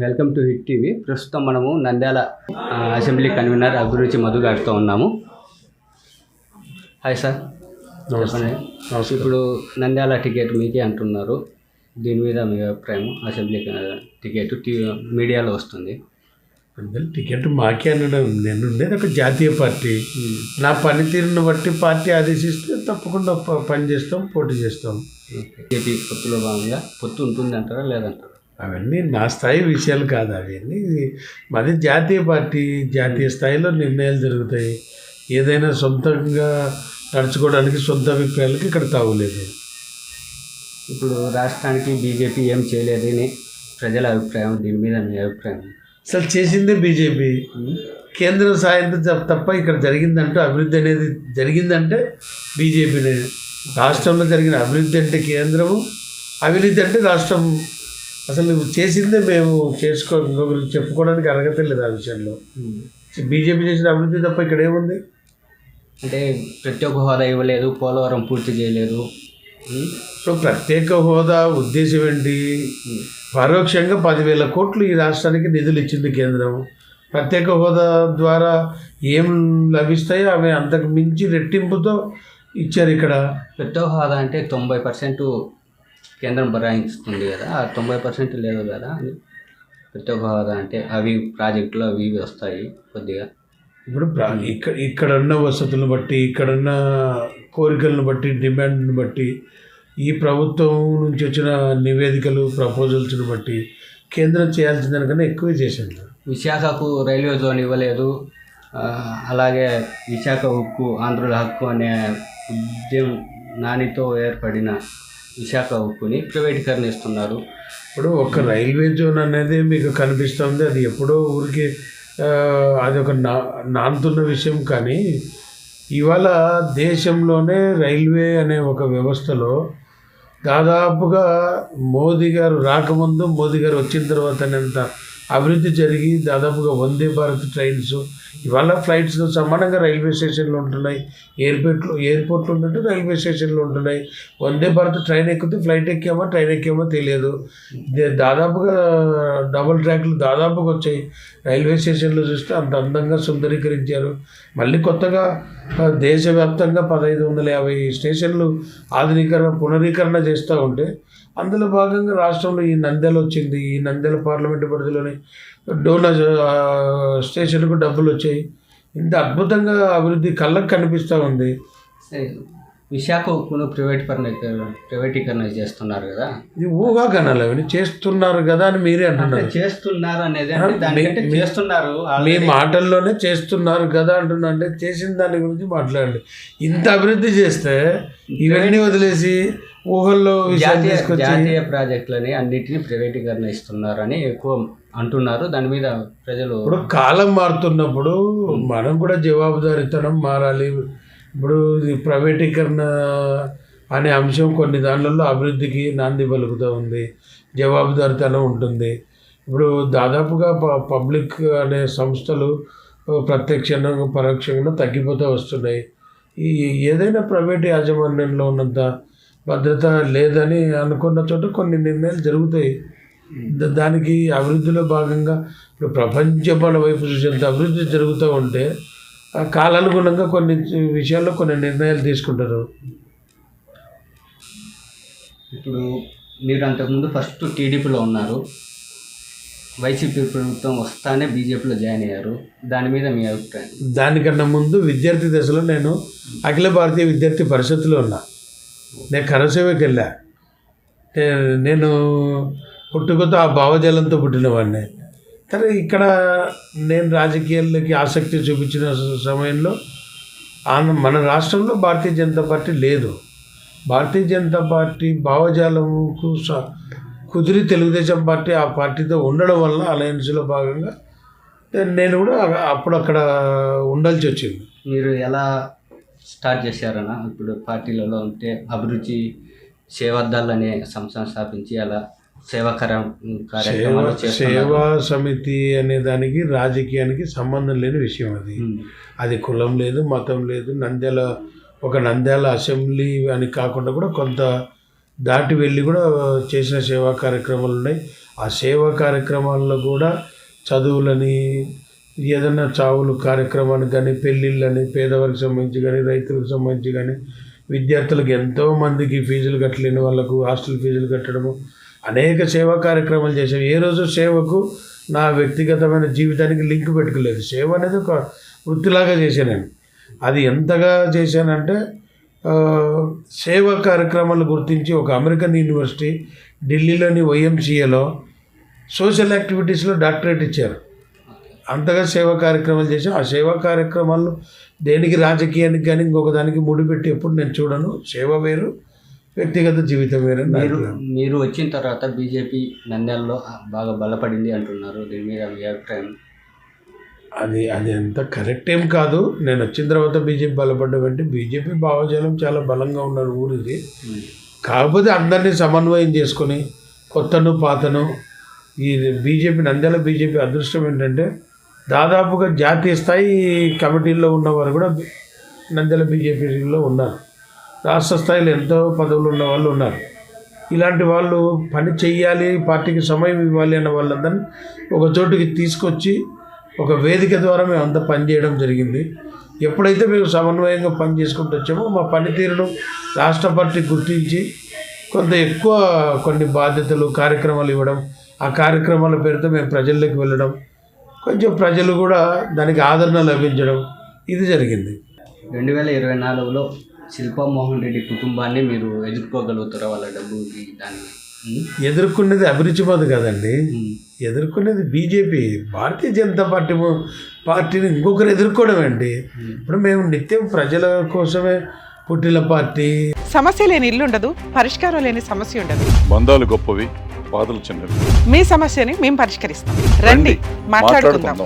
Welcome to hit TV. ప్రస్తుతం మనము Nandyal assembly convener అభిరుచి మధు గారితో ఉన్నాము. Hi sir. చెప్పండి. ఇప్పుడు నంద్యాల టికెట్ మీకే అంటున్నారు. దీని మీద మీ అభిప్రాయం? అసెంబ్లీ టికెట్ టీ మీడియాలో వస్తుంది. టికెట్ మాకే అనడం నేను ఉండేది ఒక జాతీయ పార్టీ. నా పనితీరును బట్టి పార్టీ ఆదేశిస్తే తప్పకుండా ప- పని చేస్తాం పోటీ చేస్తాం. బీజేపీ పొత్తులో భాగంగా పొత్తు ఉంటుంది అంటారా లేదంటారా? అవన్నీ నా స్థాయి విషయాలు కాదు అవన్నీ. మాది జాతీయ పార్టీ జాతీయ స్థాయిలో నిర్ణయాలు జరుగుతాయి. ఏదైనా సొంతంగా నడుచుకోవడానికి సొంత అభిప్రాయాలకి ఇక్కడ తావులేదు. ఇప్పుడు రాష్ట్రానికి బీజేపీ ఏం చేయలేదని ప్రజల అభిప్రాయం దీని మీద మీ అభిప్రాయం? అసలు చేసిందే బీజేపీ. కేంద్రం సాయంతో తప్ప- తప్ప ఇక్కడ జరిగిందంటే అభివృద్ధి అనేది జరిగిందంటే బీజేపీనే. రాష్ట్రంలో జరిగిన అభివృద్ధి అంటే కేంద్రము అవినీతి అంటే రాష్ట్రం అసలు నువ్వు చేసిందే మేము చేసుకో ఇంకొకరికి చెప్పుకోవడానికి అర్హత లేదు ఆ విషయంలో. బీజేపీ చేసిన అభివృద్ధి తప్ప ఇక్కడ ఏముంది అంటే ప్రత్యేక హోదా ఇవ్వలేదు పోలవరం పూర్తి చేయలేదు. ఇప్పుడు ప్రత్యేక హోదా ఉద్దేశం ఏంటి. పరోక్షంగా పదివేల కోట్లు ఈ రాష్ట్రానికి నిధులు ఇచ్చింది కేంద్రం ప్రత్యేక హోదా ద్వారా ఏం లభిస్తాయో అవి అంతకు మించి రెట్టింపుతో ఇచ్చారు ఇక్కడ ప్రత్యేక హోదా అంటే తొంభై పర్సెంట్ కేంద్రం భరాయిస్తుంది కదా ఆ తొంభై పర్సెంట్ లేదు కదా అని ప్రత్యేక హోదా అంటే అవి ప్రాజెక్టులు అవి ఇవి వస్తాయి కొద్దిగా. ఇప్పుడు ప్ర- ఇక్కడ ఇక్కడున్న వసతులను బట్టి ఇక్కడున్న కోరికలను బట్టి డిమాండ్ని బట్టి ఈ ప్రభుత్వం నుంచి వచ్చిన నివేదికలు ప్రపోజల్స్ని బట్టి కేంద్రం చేయాల్సిన దానికన్నా ఎక్కువే చేసింది. విశాఖకు రైల్వే జోన్ ఇవ్వలేదు. అలాగే విశాఖ ఉక్కు ఆంధ్రుల హక్కు అనే ఉద్యమం నానితో ఏర్పడిన విశాఖ ఉక్కుని ప్రైవేటీకరణ ఇస్తున్నారు ఇప్పుడు ఒక రైల్వే జోన్ అనేది మీకు కనిపిస్తుంది. అది ఎప్పుడో ఊరికి అది ఒక నా నానుతున్న విషయం కానీ ఇవాళ దేశంలోనే రైల్వే అనే ఒక వ్యవస్థలో దాదాపుగా మోదీ గారు రాకముందు మోదీ గారు వచ్చిన తర్వాత ఎంత అభివృద్ధి జరిగి దాదాపుగా వందే భారత్ ట్రైన్స్ ఇవాళ ఫ్లైట్స్ సమానంగా రైల్వే స్టేషన్లు ఉంటున్నాయి. ఎయిర్పోర్ట్లు ఎయిర్పోర్ట్లు ఉన్నట్టు రైల్వే స్టేషన్లు ఉంటున్నాయి. వందే భారత్ ట్రైన్ ఎక్కితే ఫ్లైట్ ఎక్కామో ట్రైన్ ఎక్కామో తెలియదు. దాదాపుగా డబుల్ ట్రాక్లు దాదాపుగా వచ్చాయి. రైల్వే స్టేషన్లో చూస్తే అంత అందంగా సుందరీకరించారు. మళ్ళీ కొత్తగా దేశవ్యాప్తంగా పదహైదు వందల యాభై స్టేషన్లు ఆధునీకరణ పునరీకరణ చేస్తూ ఉంటే అందులో భాగంగా రాష్ట్రంలో ఈ నంద్యాల వచ్చింది. ఈ నంద్యాల పార్లమెంటు పరిధిలోని డోనా స్టేషన్కు డబ్బులు వచ్చాయి. ఇంత అద్భుతంగా అభివృద్ధి కళ్ళకు కనిపిస్తూ ఉంది. విశాఖ ఉక్కును ప్రైవేటీకరణ ప్రైవేటీకరణ చేస్తున్నారు కదా. ఇది ఊహాగానాలు అవన్నీ చేస్తున్నారు కదా అని మీరే అంటే అంటున్నారు. చేస్తున్నారు అనేది దానికంటే చేస్తున్నారు మీ. మాటల్లోనే చేస్తున్నారు కదా అంటున్నా. అంటే చేసిన దాని గురించి మాట్లాడండి. ఇంత అభివృద్ధి చేస్తే ఇవన్నీ వదిలేసి ఊహల్లో జాతీయ ప్రాజెక్టులని అన్నిటిని ప్రైవేటీకరణ ఇస్తున్నారని ఎక్కువ అంటున్నారు. దాని మీద ప్రజలు ఇప్పుడు కాలం మారుతున్నప్పుడు మనం కూడా జవాబుదారీతనం మారాలి. ఇప్పుడు ప్రైవేటీకరణ అనే అంశం కొన్ని దానిలలో అభివృద్ధికి నాంది పలుకుతూ ఉంది జవాబుదారితనం ఉంటుంది. ఇప్పుడు దాదాపుగా ప- పబ్లిక్ అనే సంస్థలు ప్రత్యక్షంగా పరోక్షంగా తగ్గిపోతూ వస్తున్నాయి. ఈ ఏదైనా ప్రైవేట్ యాజమాన్యంలో ఉన్నంత భద్రత లేదని అనుకున్న చోట కొన్ని నిర్ణయాలు జరుగుతాయి. దానికి అభివృద్ధిలో భాగంగా ఇప్పుడు ప్రపంచం మన వైపు చూసేంత అభివృద్ధి జరుగుతూ ఉంటే కాలానుగుణంగా కొన్ని విషయాల్లో కొన్ని నిర్ణయాలు తీసుకుంటారు. ఇప్పుడు మీరు అంతకుముందు ఫస్ట్ టీడీపీలో ఉన్నారు. వైసీపీ ప్రభుత్వం వస్తానే బీజేపీలో జాయిన్ అయ్యారు. దాని మీద మీ అభిప్రాయం? దానికన్నా ముందు విద్యార్థి దశలో నేను అఖిల భారతీయ విద్యార్థి పరిషత్తులో ఉన్నా. నేను కరసేవకి వెళ్ళా. నేను పుట్టుకతో ఆ భావజాలంతో పుట్టినవాడిని. కానీ ఇక్కడ నేను రాజకీయాల్లోకి ఆసక్తి చూపించిన సమయంలో ఆంధ్ర మన రాష్ట్రంలో భారతీయ జనతా పార్టీ లేదు. భారతీయ జనతా పార్టీ భావజాలంకు స- కుదిరి తెలుగుదేశం పార్టీ ఆ పార్టీతో ఉండడం వల్ల అలయన్స్లో భాగంగా నేను కూడా అప్పుడు అక్కడ ఉండాల్సి వచ్చింది. మీరు ఎలా స్టార్ట్ చేశారన్నా? ఇప్పుడు పార్టీలలో ఉంటే అభిరుచి సేవద్దాలనే అనే సంస్థను స్థాపించి అలా సేవ సమితి అనే దానికి రాజకీయానికి సంబంధం లేని విషయం అది. అది కులం లేదు మతం లేదు. నంద్యాల ఒక నంద్యాల అసెంబ్లీ అని కాకుండా కూడా కొంత దాటి వెళ్ళి కూడా చేసిన సేవా కార్యక్రమాలు ఉన్నాయి. ఆ సేవా కార్యక్రమాల్లో కూడా చదువులని ఏదైనా చావులు కార్యక్రమానికి కానీ పెళ్ళిళ్ళని పేదవారికి సంబంధించి కానీ రైతులకు సంబంధించి కానీ విద్యార్థులకు ఎంతో మందికి ఫీజులు కట్టలేని వాళ్ళకు హాస్టల్ ఫీజులు కట్టడము అనేక సేవా కార్యక్రమాలు చేసాం ఏ రోజు సేవకు నా వ్యక్తిగతమైన జీవితానికి లింక్ పెట్టుకోలేదు. సేవ అనేది ఒక వృత్తిలాగా చేశాను నేను. అది ఎంతగా చేశానంటే సేవా కార్యక్రమాలు గుర్తించి ఒక అమెరికన్ యూనివర్సిటీ ఢిల్లీలోని వైఎంసీఏలో సోషల్ యాక్టివిటీస్లో డాక్టరేట్ ఇచ్చారు. అంతగా సేవా కార్యక్రమాలు చేసాం ఆ సేవా కార్యక్రమాలు దేనికి రాజకీయానికి కానీ ఇంకొక దానికి ముడిపెట్టి ఎప్పుడు నేను చూడను. సేవ వేరు వ్యక్తిగత జీవితం వేరు అని నా మీరు. మీరు వచ్చిన తర్వాత బీజేపీ నంద్యాలలో బాగా బలపడింది అంటున్నారు. దీని మీద మీ అభిప్రాయం? అది అది అంత కరెక్ట్ ఏం కాదు. నేను వచ్చిన తర్వాత బీజేపీ బలపడ్డం అంటే బీజేపీ భావజాలం చాలా బలంగా ఉన్నారు ఊరిది. కాకపోతే అందరినీ సమన్వయం చేసుకొని కొత్తను పాతను ఈ బీజేపీ నంద్యాల బీజేపీ అదృష్టం ఏంటంటే దాదాపుగా జాతీయ స్థాయి కమిటీల్లో ఉన్నవారు కూడా నంద్యాల బీజేపీలో ఉన్నారు. రాష్ట్ర స్థాయిలో ఎంతో పదవులు ఉన్న వాళ్ళు ఉన్నారు. ఇలాంటి వాళ్ళు పని చెయ్యాలి పార్టీకి సమయం ఇవ్వాలి అన్న వాళ్ళందరినీ ఒక చోటుకి తీసుకొచ్చి ఒక వేదిక ద్వారా మేము అంతా పనిచేయడం జరిగింది. ఎప్పుడైతే మేము సమన్వయంగా పని చేసుకుంటూ వచ్చామో మా పనితీరును రాష్ట్ర పార్టీ గుర్తించి కొంత ఎక్కువ కొన్ని బాధ్యతలు కార్యక్రమాలు ఇవ్వడం ఆ కార్యక్రమాల పేరుతో మేము ప్రజల్లోకి వెళ్ళడం కొంచెం ప్రజలు కూడా దానికి ఆదరణ లభించడం ఇది జరిగింది. రెండు వేల ఇరవై నాలుగులో శిల్పా మోహన్ రెడ్డి కుటుంబాన్ని మీరు ఎదుర్కోగలుగుతారా వాళ్ళ డబ్బుకి దానికి ఉమ్. ఎదుర్కొనేది అభిరుచి మంది కదండి. ఎదుర్కొనేది బీజేపీ. భారతీయ జనతా పార్టీ పార్టీని ఇంకొకరు ఎదుర్కోవడం అండి ఇప్పుడు మేము నిత్యం ప్రజల కోసమే పుట్టిన పార్టీ. సమస్య లేని ఇల్లు ఉండదు పరిష్కారం లేని సమస్య ఉండదు. బంధాలు గొప్పవి బాధలు చిన్నవి. మీ సమస్యని మేము పరిష్కరిస్తాం. రండి మాట్లాడుకుందాం.